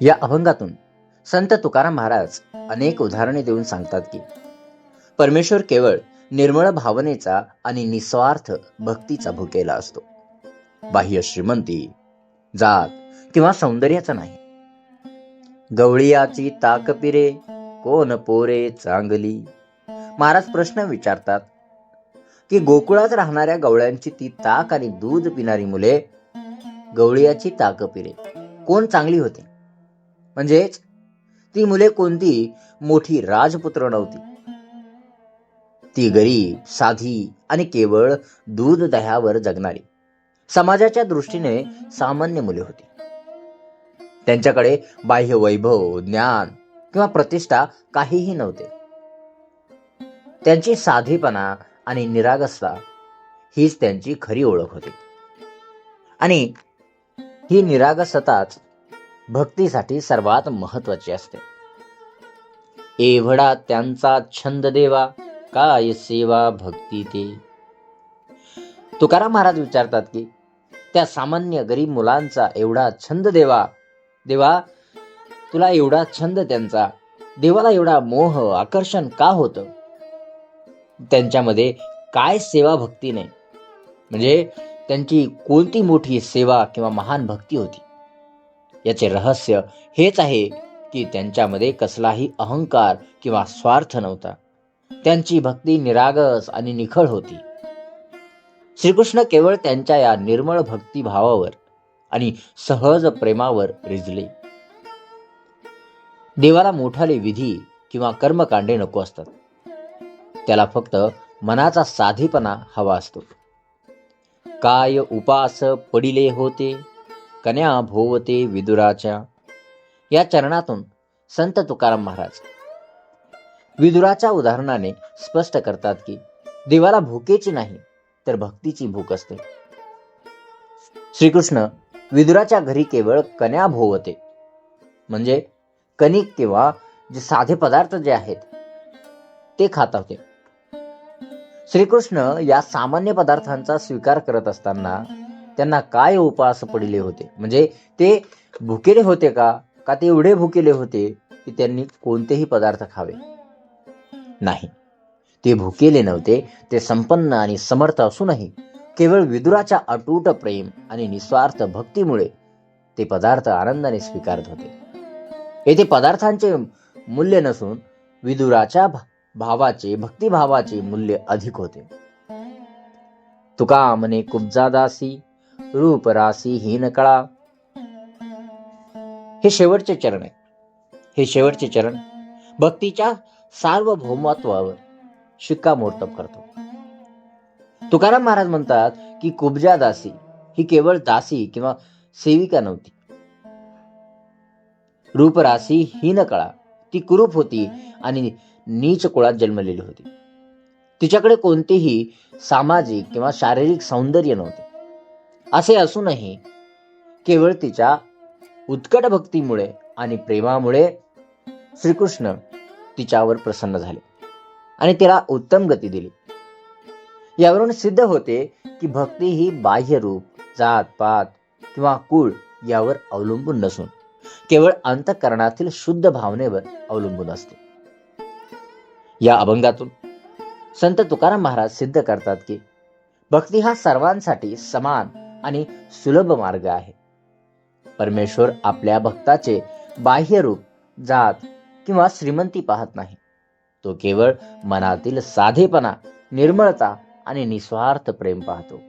या अभंगातून संत तुकाराम महाराज अनेक उदाहरणे देऊन सांगतात की परमेश्वर केवळ निर्मळ भावनेचा आणि निस्वार्थ भक्तीचा भुकेला असतो. बाह्य श्रीमंती जात किंवा सौंदर्याचा नाही. गवळियाची ताकपिरे कोण पोरे चांगली? महाराज प्रश्न विचारतात की गोकुळात राहणाऱ्या गवळ्यांची ती ताक आणि दूध पिणारी मुले गवळियाची ताक पिरे कोण चांगली होते? म्हणजेच ती मुले कोणती? मोठी राजपुत्र नव्हती. ती गरीब साधी आणि केवळ दूध दह्यावर जगणारी. समाजाच्या दृष्टीने सामान्य मुले होती. त्यांच्याकडे बाह्य वैभव ज्ञान किंवा प्रतिष्ठा काहीही नव्हते. त्यांची साधेपणा आणि निरागसता हीच त्यांची खरी ओळख होती. आणि ही निरागसताच भक्तीसाठी सर्वात महत्वाची असते. एवढा त्यांचा छंद देवा काय सेवा भक्ती ते. तुकाराम महाराज विचारतात की त्या सामान्य गरीब मुलांचा एवढा छंद देवा देवा तुला एवढा छंद त्यांचा देवाला एवढा मोह आकर्षण का होतं? त्यांच्यामध्ये काय सेवा भक्ती नाही? म्हणजे त्यांची कोणती मोठी सेवा किंवा महान भक्ती होती? याचे रहस्य हेच आहे की त्यांच्यामध्ये कसलाही अहंकार किंवा स्वार्थ नव्हता. त्यांची भक्ती निरागस आणि निखळ होती. श्रीकृष्ण केवळ त्यांच्या या निर्मळ भक्तिभावावर आणि सहज प्रेमावर रिजले. देवाला मोठाले विधी किंवा कर्मकांडे नको असतात. त्याला फक्त मनाचा साधेपणा हवा असतो. काय उपास पडिले होते? कन्या भोवते विदुराच्या या चरणातून संत तुकाराम महाराज विदुराच्या उदाहरणाने स्पष्ट करतात की देवाला भूकेची नाही तर भक्तीची भूक असते. श्रीकृष्ण विदुराच्या घरी केवळ कन्या भोवते. म्हणजे कणिक किंवा जे साधे पदार्थ जे आहेत ते खात होते. श्रीकृष्ण या सामान्य पदार्थांचा स्वीकार करत असताना त्यांना काय उपास पडले होते? म्हणजे ते भुकेले होते का? का ते एवढे भुकेले होते की त्यांनी कोणतेही पदार्थ खावे? नाही. ते भुकेले नव्हते ते संपन्न आणि समर्थ असूनही केवळ विदुराच्या अटूट प्रेम आणि निस्वार्थ भक्तीमुळे ते पदार्थ आनंदाने स्वीकारत होते. येथे पदार्थांचे मूल्य नसून विदुराच्या भावाचे भक्तिभावाचे मूल्य अधिक होते. तुका मने कुब्जादासी रूप रासी हीन कळा. हे शेवटचे चरण आहे. हे शेवटचे चरण भक्तीच्या सार्वभौमत्वावर शिक्कामोर्तब करतो. तुकाराम महाराज म्हणतात की कुबजा दासी ही केवळ दासी किंवा सेविका नव्हती. रूपरासी हीन कळा ती कुरूप होती आणि नीच कुळात जन्मलेली होती. तिच्याकडे कोणतेही सामाजिक किंवा शारीरिक सौंदर्य नव्हते. असे असूनही केवळ तिच्या उत्कट भक्तीमुळे आणि प्रेमामुळे श्रीकृष्ण तिच्यावर प्रसन्न झाले आणि तिला उत्तम गती दिली. यावरून सिद्ध होते की भक्ती ही बाह्य रूप जात पात किंवा कुळ यावर अवलंबून नसून केवळ अंतकरणातील शुद्ध भावनेवर अवलंबून असते. या अभंगातून संत तुकाराम महाराज सिद्ध करतात की भक्ती हा सर्वांसाठी समान आणि सुलभ मार्ग आहे. परमेश्वर आपल्या भक्ताचे बाह्य रूप जात किंवा श्रीमंती पाहत नाही. तो केवळ मनातील साधेपणा निर्मळता आणि निस्वार्थ प्रेम पाहतो.